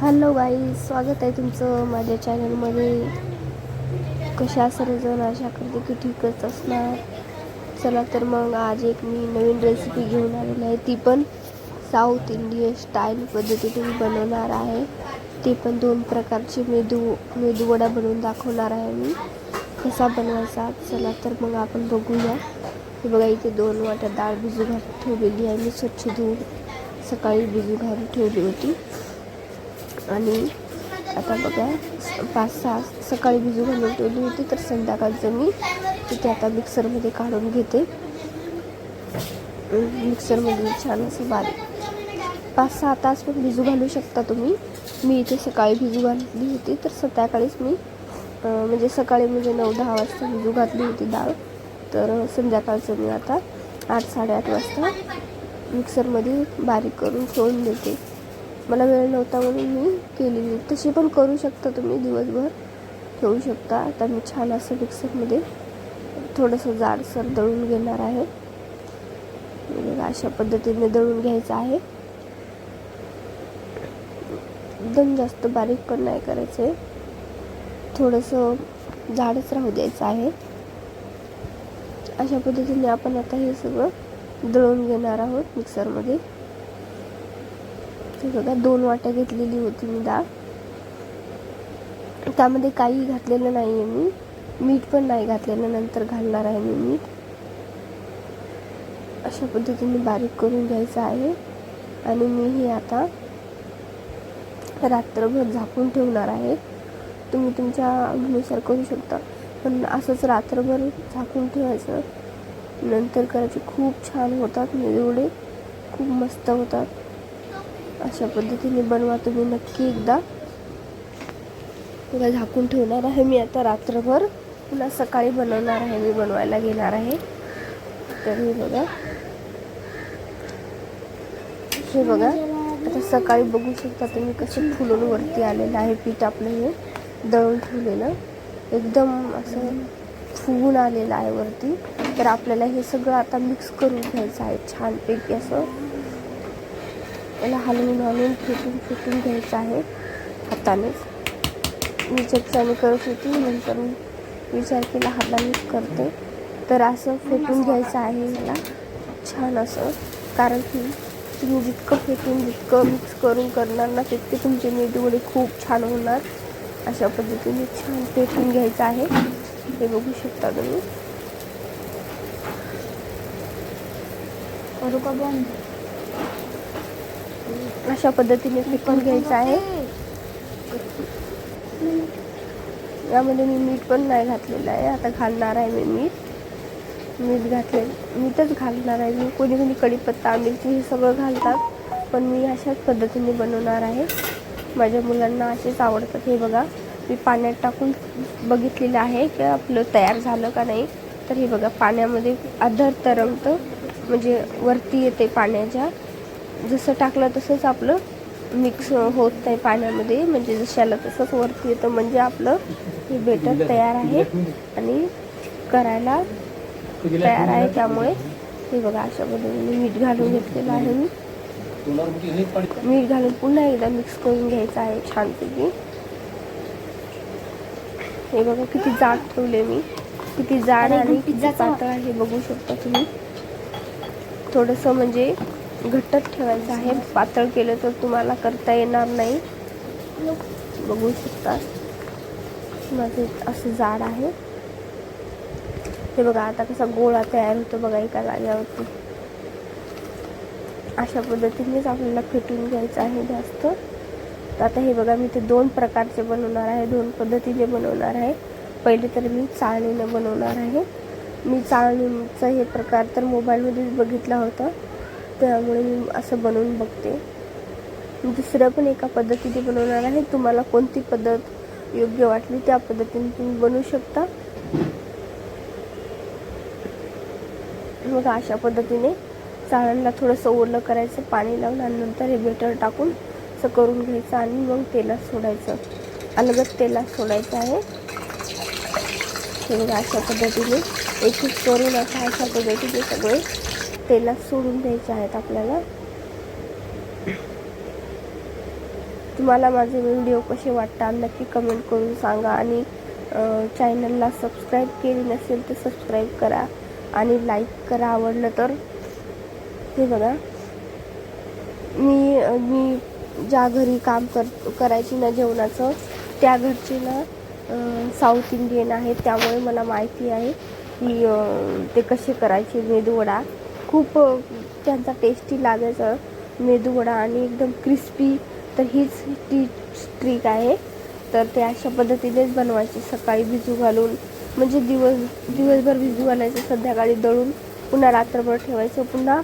Hello गाई स्वागत आहे तुमचं माझ्या चॅनलमध्ये. कशा सर्वजण अशा करते की ठीकच असणार. चला तर मग आज एक मी नवीन रेसिपी घेऊन आलेली आहे. ती पण साऊथ इंडियन स्टाईल पद्धतीने मी बनवणार आहे. ते पण दोन प्रकारची मेदू मेदूवडा बनवून दाखवणार आहे मी. कसा बनवायचा चला तर मग आपण बघूया. हे बघा इथे दोन वाट्या डाळ भिजू घालून ठेवलेली आहे मी. स्वच्छ धुवून सकाळी भिजू घालून ठेवली होती. आणि आता बघा पाच सहा सकाळी भिजू घालून ठेवली होती तर संध्याकाळचं मी तिथे आता मिक्सरमध्ये काढून घेते. मिक्सरमध्ये छान असं बारीक. पाच सहा तास पण भिजू घालू शकता तुम्ही. मी इथे सकाळी भिजू घातली होती तर संध्याकाळीच मी म्हणजे सकाळी म्हणजे नऊ दहा वाजता भिजू घातली होती डाळ. तर संध्याकाळचं मी आता आठ साडेआठ वाजता मिक्सरमध्ये बारीक करून सोडून देते. मला वेळ नव्हता म्हणून मी केलेली. तशी पण करू शकता तुम्ही दिवसभर. ठेवू शकता. आता मी छान असं मिक्सरमध्ये थोडंसं जाडसर दळून घेणार आहे. अशा पद्धतीने दळून घ्यायचं आहे. एकदम जास्त बारीक पण नाही करायचं. आहे थोडंसं जाडच राहू द्यायचं आहे. अशा पद्धतीने आपण आता हे सगळं दळून घेणार आहोत मिक्सरमध्ये. बघा दोन वाट्या घेतलेली होती मी डाळ त्यामध्ये काही घातलेलं नाही आहे मी. मीठ पण नाही घातलेलं नंतर घालणार आहे मी मीठ. अशा पद्धतीने बारीक करून घ्यायचं आहे. आणि मी हे आता रात्रभर झाकून ठेवणार आहे. तुम्ही तुमच्या आवडीनुसार करू शकता. पण असंच रात्रभर झाकून ठेवायचं. नंतर करायचे खूप छान होतात एवढे खूप मस्त होतात. अशा पद्धतीने बनवा तुम्ही नक्की एकदा. तुला झाकून ठेवणार आहे मी आता रात्रभर. पुन्हा सकाळी बनवणार आहे मी बनवायला घेणार आहे. तर हे बघा. हे बघा. आता सकाळी बघू शकता तुम्ही कसे फुलून वरती आलेलं आहे पीठ आपलं हे. दळून ठेवलेलं. एकदम असं फुगून आलेलं आहे वरती. तर आपल्याला हे सगळं आता मिक्स करून घ्यायचं आहे. छानपैकी असं याला हलवून हलवून फेटून फेटून घ्यायचं आहे हातानेच मी चमच्याने करत होती नंतर मी विचार केला हातानेच करते. तर असं फेटून घ्यायचं आहे याला. छान असं. कारण की तुम्ही जितकं फेटून जितकं मिक्स करून करणार ना तितके तुमचे मेदूवडे खूप छान होणार. अशा पद्धतीने छान फेटून घ्यायचं आहे. हे बघू शकता तुम्ही. बंद? अशा पद्धतीने फेटून घ्यायचं आहे. यामध्ये मी मीठ पण नाही घातलेलं आहे. आता घालणार आहे मी मीठ. मीठ घातले मीठच घालणार आहे मी. कोणी कोणी कढीपत्ता मिरची हे सगळं घालतात. पण मी अशाच पद्धतीने बनवणार आहे. माझ्या मुलांना असेच आवडतात. हे बघा मी पाण्यात टाकून बघितलेलं आहे की आपलं तयार झालं का नाही. तर हे बघा पाण्यामध्ये अधर तरंगतं. म्हणजे वरती येते पाण्याच्या. जसं टाकलं तसंच आपलं मिक्स होत नाही पाण्यामध्ये. म्हणजे जशाला तसंच वरती येतं म्हणजे आपलं हे बेटर तयार आहे आणि करायला तयार आहे. त्यामुळे हे बघा अशा पद्धतीने मीठ घालून घेतलेलं आहे मी. मीठ घालून पुन्हा एकदा मिक्स करून घ्यायचं आहे छानपैकी. हे बघा किती जाड ठेवले मी. किती जाड आणि पिझ्झाचा- पातळ आहे बघू शकता तुम्ही. थोडंसं म्हणजे घट्टच ठेवायचं आहे. पातळ केलं तर तुम्हाला करता येणार नाही. बघू शकता. माझे असं जाड आहे. हे बघा आता कसा गोळा तयार होतो बघा एका जाग्यावरती अशा पद्धतीनेच आपल्याला फिटून घ्यायचं आहे जास्त. तर आता हे बघा मी ते दोन प्रकारचे बनवणार आहे. दोन पद्धतीने बनवणार आहे. पहिले तर मी चाळणीने बनवणार आहे. मी चाळणीचं हे प्रकार तर मोबाईलमध्येच बघितला होता. त्यामुळे मी असं बनवून बघते. दुसरं पण एका पद्धतीने बनवणार आहे. तुम्हाला कोणती पद्धत योग्य वाटली त्या पद्धतीने तुम्ही बनवू शकता. मग अशा पद्धतीने चाळणला थोडंसं ओलं करायचं पाणी लावून आणि नंतर हे बेटर टाकून असं करून घ्यायचं आणि मग तेलात सोडायचं. अलगद तेलात सोडायचं आहे. हे बघा अशा पद्धतीने एक एक करून असं अशा पद्धतीने सगळे तेलात सोडून द्यायचे आहेत आपल्याला. तुम्हाला माझे व्हिडिओ कसे वाटतात नक्की कमेंट करून सांगा आणि चॅनलला सबस्क्राईब केली नसेल तर सबस्क्राईब करा आणि लाईक करा आवडलं तर. हे बघा. मी मी ज्या घरी काम कर करायची ना जेवणाचं त्या घरचे ना साऊथ इंडियन आहे त्यामुळे मला माहिती आहे की ते कसे करायचे मेदवडा. खूप त्यांचा टेस्टी लागायचा मेदूवडा आणि एकदम क्रिस्पी तर हीच ती ट्रिक आहे. तर ते अशा पद्धतीनेच बनवायचे सकाळी भिजू घालून. म्हणजे दिवस दिवसभर भिजू घालायचं संध्याकाळी दळून पुन्हा रात्रभर ठेवायचं पुन्हा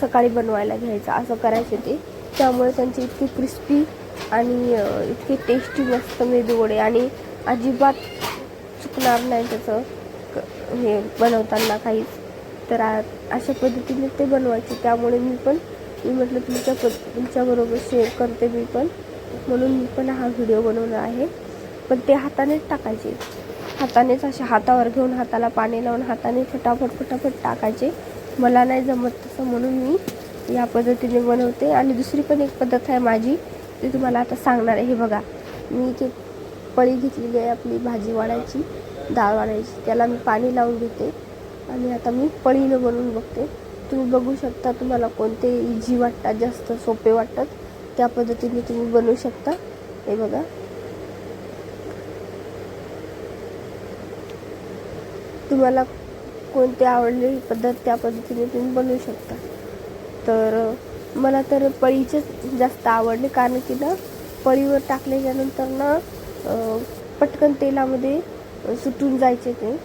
सकाळी बनवायला घ्यायचं असं करायचे ते. त्यामुळे त्यांचे इतके क्रिस्पी आणि इतके टेस्टी मस्त मेदूवडे आणि अजिबात चुकणार नाही त्याचं क- हे बनवताना काहीच. तर आ- अशा पद्धतीने ते बनवायचे. त्यामुळे मी पण मी म्हटलं तुमच्या प तुमच्याबरोबर शेअर करते मी पण. म्हणून मी पण हा व्हिडिओ बनवला आहे. पण ते हातानेच टाकायचे. हातानेच अशा हातावर घेऊन हाताला पाणी लावून हाताने फटाफट फटाफट टाकायचे. मला नाही जमत तसं म्हणून मी या पद्धतीने बनवते. आणि दुसरी पण एक पद्धत आहे माझी ती तुम्हाला आता सांगणार आहे. हे बघा मी इथे पळी घेतलेली आहे आपली भाजी वाढायची डाळ वाढायची. त्याला मी पाणी लावून घेते आणि आता मी पळीनं बनवून बघते. तुम्ही बघू शकता तुम्हाला कोणते इझी वाटतात जास्त सोपे वाटतात. त्या पद्धतीने तुम्ही बनवू शकता. हे बघा. तुम्हाला कोणते आवडलेली पद्धत त्या पद्धतीने तुम्ही बनवू शकता. तर मला तर पळीचेच जास्त आवडले कारण की ना पळीवर टाकल्याच्यानंतर ना पटकन तेलामध्ये सुटून जायचे ते.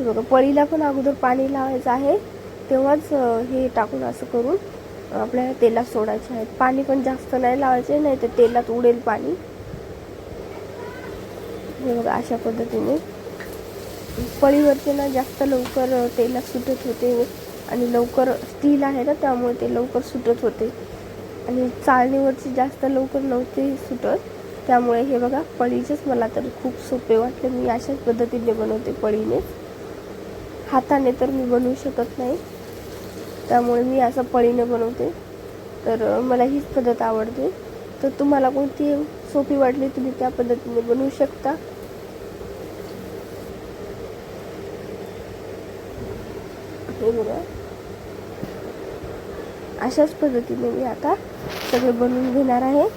हे बघा पळीला पण अगोदर पाणी लावायचं आहे. तेव्हाच हे टाकून असं करून आपल्याला तेलात सोडायचे आहेत. पाणी पण जास्त नाही लावायचे नाही तर तेलात उडेल पाणी. हे बघा अशा पद्धतीने. पळीवरचे ना जास्त लवकर तेलात सुटत होते आणि लवकर स्टील आहे ना त्यामुळे ते लवकर सुटत होते. आणि चाळणीवरचे जास्त लवकर नव्हते सुटत. त्यामुळे हे बघा पळीचेच मला तर खूप सोपे वाटले. मी अशाच पद्धतीने बनवते पळीने. हाताने तर मी बनवू शकत नाही. त्यामुळे मी असं पळीने बनवते. तर मला हीच पद्धत आवडते. तर तुम्हाला कोणती सोपी वाटली तुम्ही त्या पद्धतीने बनवू शकता? हे बघा. अशाच पद्धतीने मी आता सगळे बनवून घेणार आहे.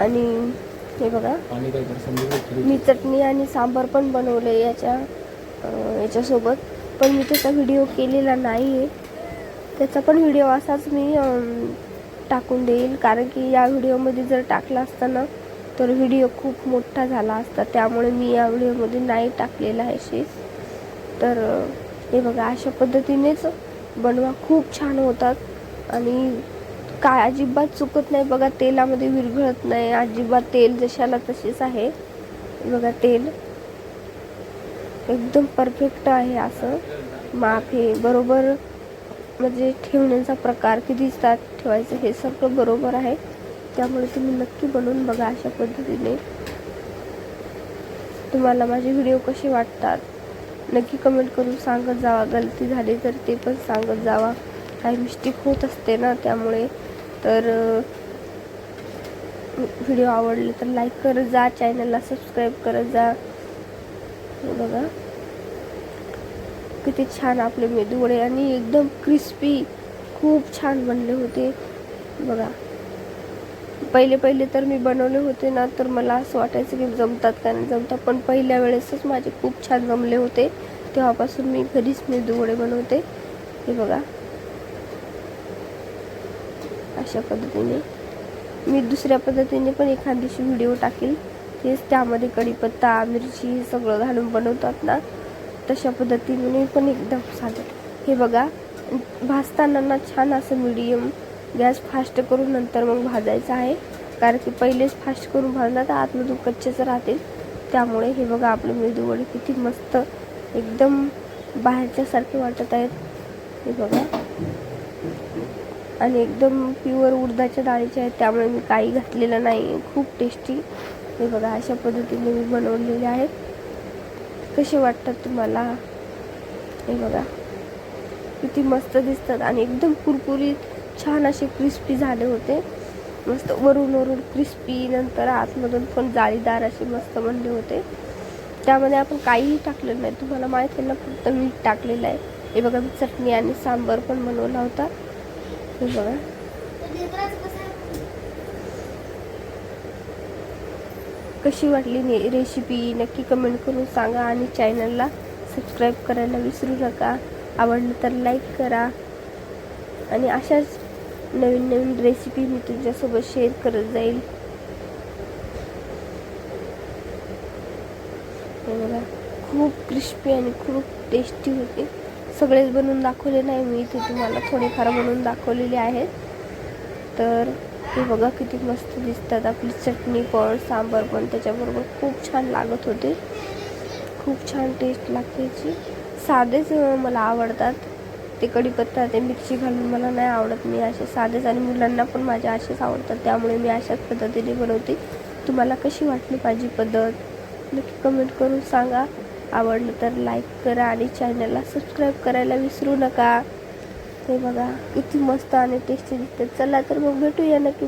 आणि हे बघा. मी चटणी आणि सांबार पण बनवले याच्या. याच्यासोबत. पण मी त्याचा व्हिडिओ केलेला नाही आहे त्याचा पण व्हिडिओ असाच मी टाकून देईल. कारण की या व्हिडिओमध्ये जर टाकला असता ना तर व्हिडिओ खूप मोठा झाला असता. त्यामुळे मी या व्हिडिओमध्ये नाही टाकलेला आहे शेस तर हे बघा अशा पद्धतीनेच बनवा. खूप छान होतात. आणि काय अजिबात चुकत नाही बघा तेलामध्ये विरघळत नाही. अजिबात तेल जशाला तसेच आहे. बघा तेल. एकदम परफेक्ट आहे असं. माप हे बरोबर म्हणजे ठेवण्याचा प्रकार किती तास ठेवायचं हे सगळं बरोबर आहे. त्यामुळे तुम्ही नक्की बनवून बघा अशा पद्धतीने. तुम्हाला माझे व्हिडिओ कसे वाटतात? नक्की कमेंट करून सांगत जावा. गलती झाली तर ते पण सांगत जावा. काही मिस्टेक होत असते ना त्यामुळे. तर व्हिडिओ आवडले तर लाईक करत जा. चॅनलला सबस्क्राईब करत जा. हे बघा. किती छान आपले मेदूवडे आणि एकदम क्रिस्पी खूप छान बनले होते. बघा. पहिले पहिले तर मी बनवले होते ना तर मला असं वाटायचं की जमतात का नाही जमतात. पण पहिल्या वेळेसच माझे खूप छान जमले होते. तेव्हापासून मी घरीच मेदूवडे बनवते. हे बघा. अशा पद्धतीने. मी दुसऱ्या पद्धतीने पण एखाद दिवशी व्हिडिओ टाकेल. तेच त्यामध्ये कढीपत्ता मिरची हे सगळं घालून बनवतात ना तशा पद्धतीने पण एकदम साधं. हे बघा भाजताना ना छान असं मिडियम गॅस फास्ट करून नंतर मग भाजायचं आहे. कारण की पहिलेच फास्ट करून भाजला तर आतमधून कच्चेच राहतील. त्यामुळे हे बघा आपले मेदूवडे किती मस्त एकदम बाहेरच्यासारखे वाटत आहेत. हे बघा. आणि एकदम प्युअर उडदाच्या डाळीचे आहेत त्यामुळे मी काही घातलेलं नाही खूप टेस्टी हे बघा अशा पद्धतीने मी बनवलेले आहेत. कसे वाटतात तुम्हाला? हे बघा. किती मस्त दिसतात आणि एकदम कुरकुरीत छान असे क्रिस्पी झाले होते. मस्त वरून वरून क्रिस्पी नंतर आतमधून पण जाळीदार असे मस्त बनले होते. त्यामध्ये आपण काहीही टाकलेलं नाही. तुम्हाला माहिती आहे ना फक्त मीठ टाकलेलं आहे. हे बघा मी चटणी आणि सांबर पण बनवला होता. हे बघा. कशी वाटली ने रेसिपी नक्की कमेंट करून सांगा आणि चॅनलला सबस्क्राईब करायला विसरू नका. आवडलं तर लाईक करा. आणि अशाच नवीन नवीन रेसिपी मी तुमच्यासोबत शेअर करत जाईल. बघा खूप क्रिस्पी आणि खूप टेस्टी होते. सगळेच बनवून दाखवले नाही मी ते तुम्हाला थोडेफार बनवून दाखवलेले आहेत. तर हे बघा किती मस्त दिसतात. आपली चटणी पण सांबार पण त्याच्याबरोबर खूप छान लागत होते. खूप छान टेस्ट लागते साधेच मला आवडतात. ते कढीपत्ता ते मिरची घालून मला नाही आवडत. मी असे साधेच आणि मुलांना पण माझ्या असेच आवडतात. त्यामुळे मी अशाच पद्धतीने बनवते. तुम्हाला कशी वाटली माझी पद्धत? नक्की कमेंट करून सांगा. आवडलं तर लाईक करा आणि चॅनलला सबस्क्राईब करायला विसरू नका. हे बघा. किती मस्त आणि टेस्टी दिसते. चला तर मग भेटूया नक्की.